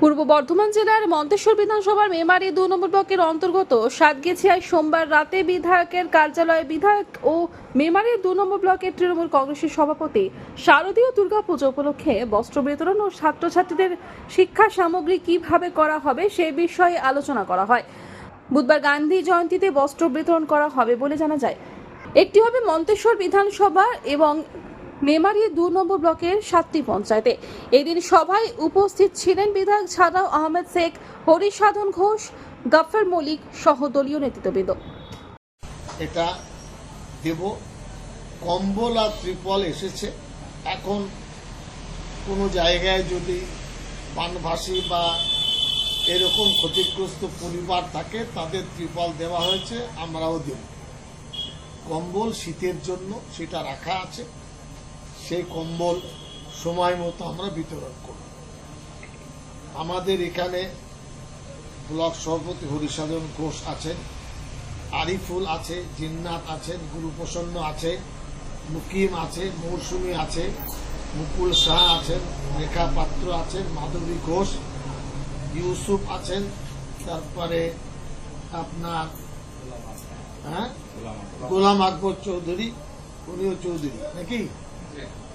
পূর্ব বর্ধমান জেলার মন্তেশ্বর বিধানসভার মেমারি দু নম্বর ব্লকের অন্তর্গত সাতগেছিয়ায় সোমবার রাতে বিধায়কের কার্যালয়ে বিধায়ক ও মেমারি দু নম্বর ব্লকের তৃণমূল কংগ্রেসের সভাপতি শারদীয় দুর্গাপুজো উপলক্ষে বস্ত্র বিতরণ ও ছাত্রছাত্রীদের শিক্ষা সামগ্রী কীভাবে করা হবে সে বিষয়ে আলোচনা করা হয়। বুধবার গান্ধী জয়ন্তীতে বস্ত্র বিতরণ করা হবে বলে জানা যায়। একটি হবে মন্তেশ্বর বিধানসভা এবং মেমারি দু নম্বর ব্লকের সাতটি পঞ্চায়েতে। এদিন সভায় উপস্থিত ছিলেন বিধায়ক ছাড়াও আহমেদ শেখ, হরিসাধন ঘোষ গাফার মলিক সহ দলীয় নেতৃত্ববৃন্দ। এটা দেব, কম্বল আর ত্রিপল এসেছে। এখন কোনো জায়গায় যদি বানভাসী বা এরকম ক্ষতিগ্রস্ত পরিবার থাকে, তাদের ত্রিপল দেওয়া হয়েছে, আমরাও দেব। কম্বল শীতের জন্য সেটা রাখা আছে। সেই কম্বল সময় মতো আমরা বিতরণ করব আমাদের এখানে ব্লক সভাপতি হরিসাধন ঘোষ আছেন, আরিফুল আছে, জিন্নাত আছেন গুরুপ্রসন্ন আছে, মুকিম আছে, মৌসুমী আছে, মুকুল শাহ আছেন, রেখা পাত্র আছেন, মাধবী ঘোষ, ইউসুফ আছেন, তারপরে আপনার হ্যাঁ? গোলাম আকবর চৌধুরী, উনিও চৌধুরী, নাকি?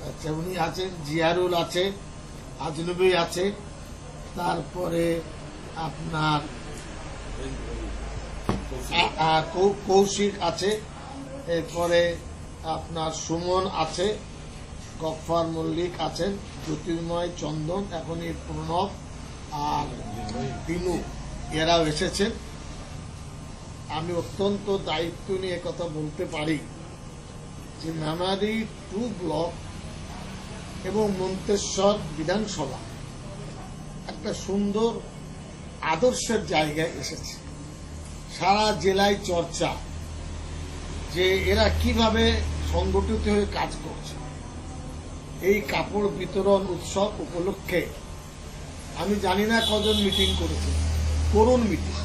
আচ্ছা উনি আছেন জিয়ারুল আছে আজনবী আছে তারপরে আপনার কৌশিক। আছে এরপরে আপনার সুমন আছে গফফার মল্লিক আছেন জ্যোতির্ময় চন্দন এখনই প্রণব আর দিনু এরাও এসেছেন। আমি অত্যন্ত দায়িত্ব নিয়ে কথা বলতে পারি। যে মেমারি টু ব্লক এবং মন্তেশ্বর বিধানসভা একটা সুন্দর আদর্শের জায়গায় এসেছে। সারা জেলায় চর্চা যে এরা কীভাবে সংগঠিত হয়ে কাজ করছে। এই কাপড় বিতরণ উৎসব উপলক্ষে আমি জানি না কজন মিটিং করেছে করুন মিটিং।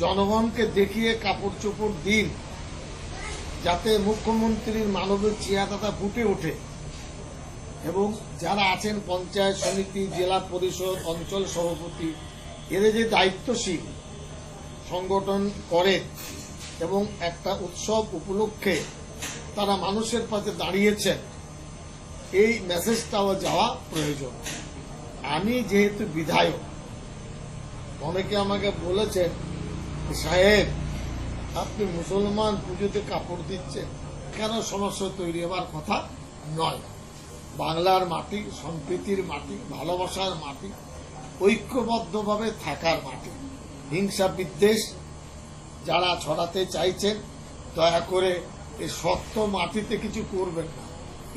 জনগণকে দেখিয়ে কাপড় চোপড় দিন যাতে মুখ্যমন্ত্রীর মানবের চেয়ারটা ফুটে ওঠে। এবং যারা আছেন পঞ্চায়েত সমিতি, জেলা পরিষদ, অঞ্চল সভাপতি, এদের যে দায়িত্বশীল সংগঠন করে এবং একটা উৎসব উপলক্ষে তারা মানুষের পাশে দাঁড়িয়েছেন, এই মেসেজটাও যাওয়া প্রয়োজন। আমি যেহেতু বিধায়ক, অনেকে আমাকে বলেছেন সাহেব আপনি মুসলমান পুজোতে কাপড় দিচ্ছেন, কেন সমস্যা তৈরি হবার কথা নয়। বাংলার মাটি, সম্প্রীতির মাটি, ভালোবাসার মাটি, ঐক্যবদ্ধভাবে থাকার মাটি। হিংসা বিদ্বেষ যারা ছড়াতে চাইছেন, দয়া করে এই শক্ত মাটিতে কিছু করবেন না।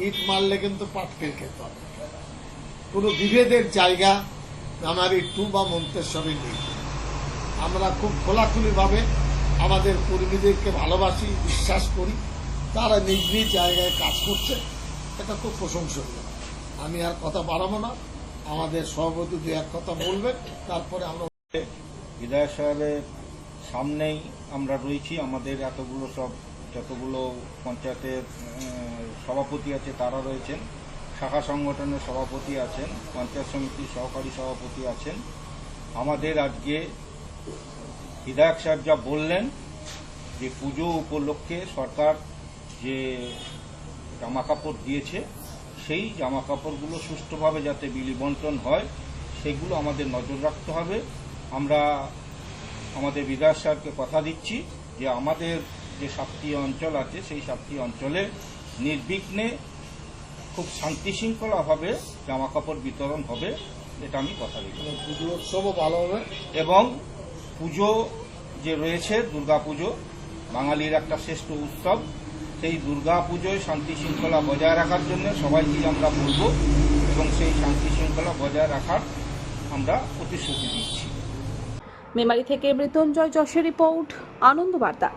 ইট মারলে কিন্তু পাটকেল খেতে হবে। কোনো বিভেদের জায়গা আমার এই টু বা মন্তেশ্বরে নেই। আমরা খুব খোলাখুলিভাবে আমাদের কর্মীদেরকে ভালোবাসি, বিশ্বাস করি। তারা নিজ নিজ জায়গায় কাজ করছে। এটা খুব প্রশংসনীয়। আমি আর কথা বাড়াবো না। আমাদের সভাপতি দু এক কথা বলবেন। তারপরে আমরা বিধায়ক সাহেবের সামনেই আমরা রয়েছি। আমাদের এতগুলো সব, যতগুলো পঞ্চায়েতের সভাপতি আছে, তারা রয়েছেন। শাখা সংগঠনের সভাপতি আছেন, পঞ্চায়েত সমিতির সহকারী সভাপতি আছেন। আমাদের আজকে বিধায়ক সাহেব যা বললেন যে পুজো উপলক্ষে সরকার যে জামা কাপড় দিয়েছে সেই জামা কাপড়গুলো সুষ্ঠুভাবে যাতে বিলি বন্টন হয় সেগুলো আমাদের নজর রাখতে হবে। আমরা আমাদের বিধায়ক সাহেবকে কথা দিচ্ছি যে আমাদের যে সাতটি অঞ্চল আছে সেই সাতটি অঞ্চলে নির্বিঘ্নে খুব শান্তি শৃঙ্খলাভাবে জামা কাপড় বিতরণ হবে এটা আমি কথা দিচ্ছি পুজো উৎসবও ভালো হবে। এবং পুজো যে রয়েছে, দুর্গা পুজো, বাঙালির একটা শ্রেষ্ঠ উৎসব। সেই দুর্গা পুজোয় শান্তি শৃঙ্খলা বজায় রাখার জন্য সবাইকে আমরা বলব এবং সেই শান্তি শৃঙ্খলা বজায় রাখার আমরা প্রতিশ্রুতি দিচ্ছি। মেমারি থেকে মৃত্যুঞ্জয় যশের রিপোর্ট আনন্দ বার্তা